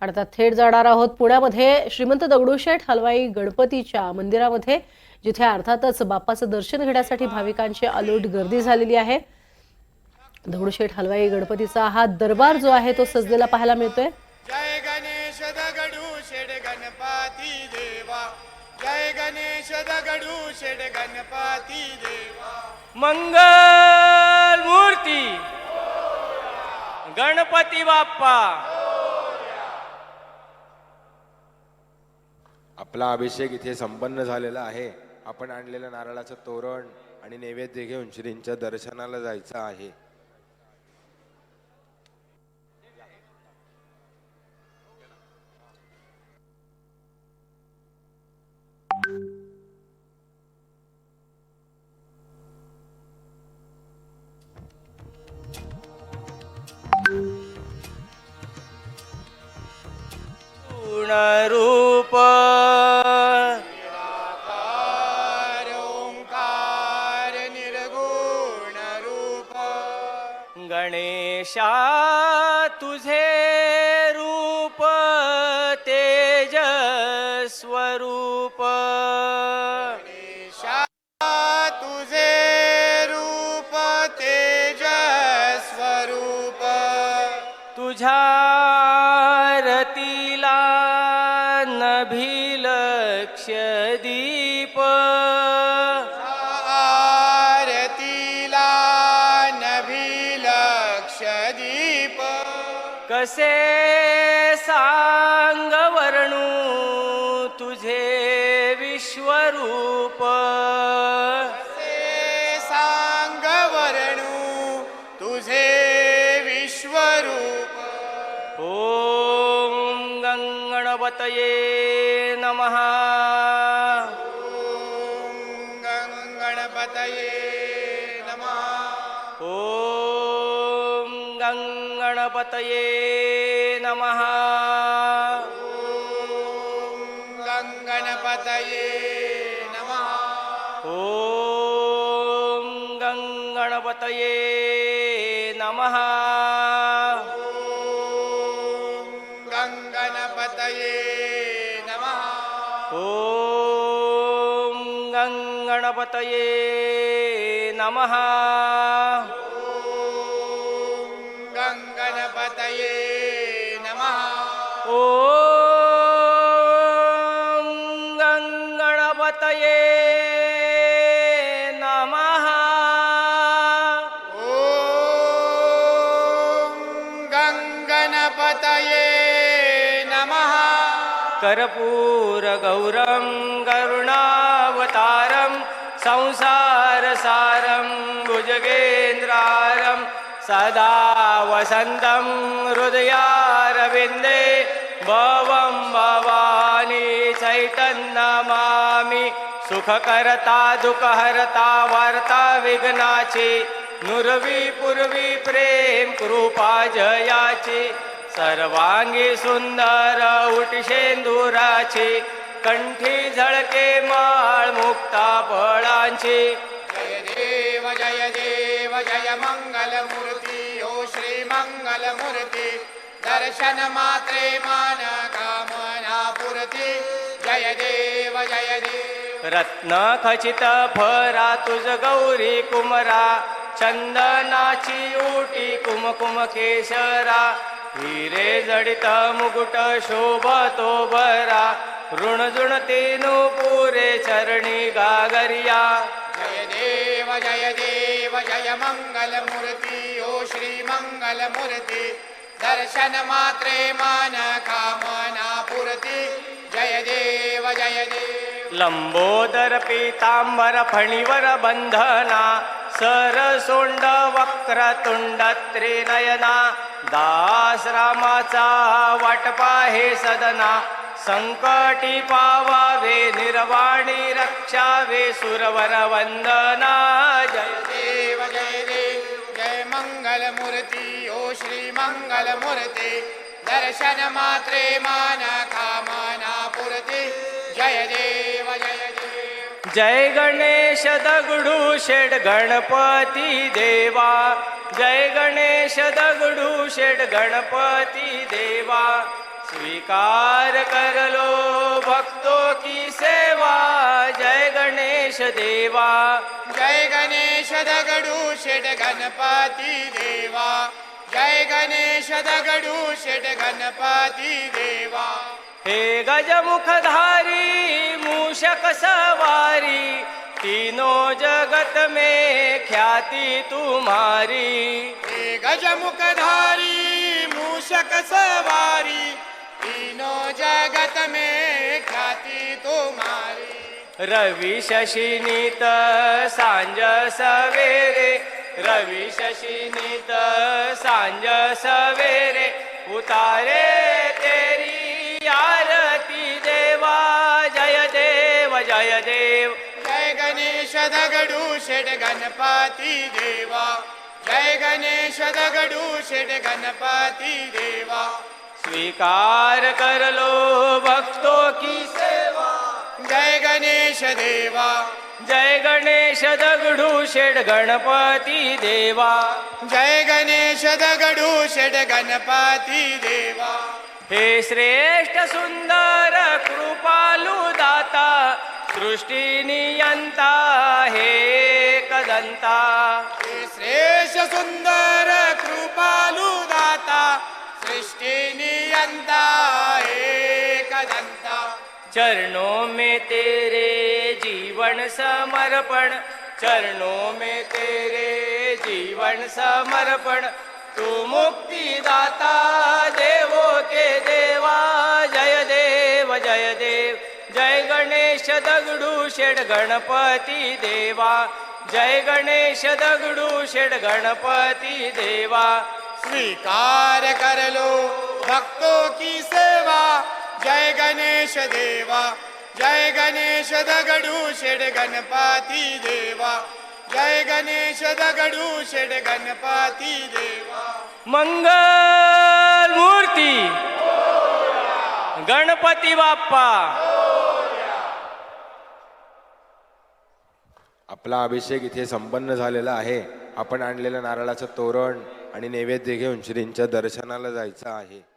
आणि आता थेट जाणार आहोत पुण्यामध्ये. श्रीमंत दगडूशेठ हलवाई गणपतीच्या मंदिरामध्ये जिथे अर्थातच बाप्पाचं दर्शन घेण्यासाठी भाविकांची अलोट गर्दी झालेली आहे. दगडूशेठ हलवाई गणपतीचा हा दरबार जो आहे तो सजलेला पाहायला मिळतोय. जय गणेश दगडू शेड गणपती देवा. जय गणेश दगडू शेड गणपती देवा. मंगल मूर्ती. गणपती बाप्पा. आपला अभिषेक इथे संपन्न झालेला आहे. आपण आणलेलं नारळाचं तोरण आणि नैवेद्य घेऊन श्रींच्या दर्शनाला जायचं आहे. रूप गणेशा तुझे रूप तेज स्वरूप ईशा तुझे रूप तेज स्वरूप तुझ्या कसे सांग वर्णू तुझे विश्वरूप ते सांग वर्णू तुझे विश्वरूप ॐ गङ्गणपतये नमः ॐ गणपतये नमः ॐ गङ्गणपतये नमः। ॐ गणपतये नमः। ॐ गङ्गणपतये नमः। ॐ गणपतये नमः। ॐ गङ्गणपतये नमः गणपतये नमः। ॐ गङ्गणपतये नमः। ॐ गणपतये नमः। कर्पूरगौरं करुणावतारं संसारसारं भुजगेन्द्रारं सदा वसन्तं हृदयारविन्दे भवं भवानी चैतन्नमामि सुखकर्ता दुःखहर्ता वार्ता विघ्नाची नुरवी पूर्वी प्रेम कृपा जयाची सर्वांगी सुंदर उटशेंदुराची कंठी झळके माळ मुक्ता फळांची। जय देव जय देव जय मंगलमूर्ती मंगलमूर्ती दर्शन मात्रे मान कामना पुरती जय देव जय देव। रत्न खचित भरा तुझ गौरी कुमरा चंदनाची उटी कुमकुम केशरा। हिरे जडित मुकुट शोभतो बरा ऋण जुणतेनु पुरे चरणी गागरिया। जय देव जय देव। जय ओ श्री मंगलमूर्ती दर्शन मात्रे मान कामना पुरती जय देव जय देव। लंबोदर पीतांबर फणीवर बंधना सरसोंड वक्र तुंड त्रिनयना दास रामाचा वाटपा हे सदना संकटी पावावे निर्वाणी रक्षावे सुरवर वंदना जय देव। देव ओ श्री मंगलमूर्ती दर्शन मात्रे माना कामना पुरती जय देव जय देव। जय गणेश दगडू शेड गणपती देवा। जय गणेश दगडू शेड गणपती देवा। स्वीकार कर लो भक्तों की सेवा। जय गणेश देवा। जय गणेश दगडू शेठ गणपती देवा। जय गणेश दगडू शेठ गणपती देवा। हे गजमुखधारी मूषक सवारी तीनों जगत में ख्याति तुम्हारी। हे गजमुखधारी मूषक सवारी तीनों जगत में ख्याति तुम्हारी। रवि शशिनीत सांज सवेरे। रवि शशिनीत सांज सवेरे। उतारे तेरी आरती देवा जय देव जय देव। जय गणेश दगडू शेठ गणपती देवा। जय गणेश दगडू शेठ गणपती देवा। स्वीकार कर लो भक्तों की सेवा। जय गणेश देवा। जय गणेश दगडू शेड गणपती देवा। जय गणेश दगडू शेड गणपती देवा। हे श्रेष्ठ सुंदर कृपालू दाता सृष्टी नियंता हे कदंता। हे श्रेष्ठ सुंदर कृपालू दाता चरणो मे चरणों में तेरे जीवन समर्पण चरणों में तेरे जीवन समर्पण तू मुक्तिदाता दाता के देवा जय देव जय देव जय गणेश दगडू शेड गणपती देवा जय गणेश दगडू शेड गणपती देवा स्वीकार कर लो। भक्तों की सेवा। जय गणेश देवा। जय गणेश दगडू शेठ गणपती देवा। जय गणेश दगडू शेठ गणपती देवा। मंगल मूर्ती। गणपती बाप्पा। आपला अभिषेक इथे संपन्न झालेला आहे. आपण आणलेलं नारळाचं तोरण. आणि नैवेद्य घेऊन श्रींच्या दर्शनाला जायचं आहे.